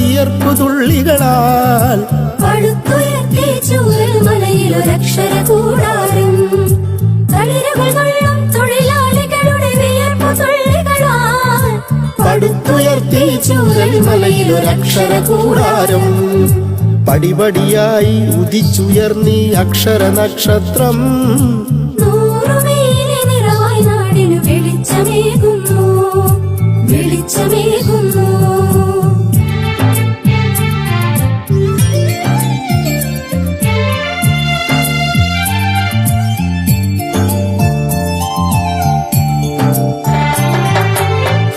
വിയർപ്പു തുള്ളികളാൽ. പടുത്തുയർത്തി ചൂരൽ മലയിലൊരക്ഷര കൂടാരം. തളിരുകൾ കൊള്ളും തൊഴിലാളികളുടെ വിയർപ്പു തുള്ളികളാൽ. പടുത്തുയർത്തി ചൂരൽ മലയിലൊരക്ഷര കൂടാരം. പടിപടിയായി ഉദിച്ചുയർന്നീ അക്ഷര നക്ഷത്രം.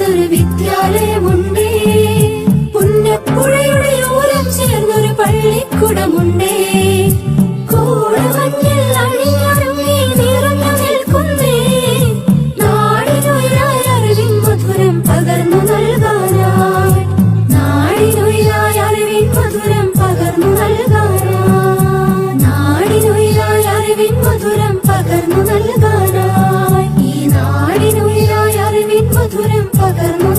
తురు విద్యాలయం ఉండే മധുരം പകർന്നു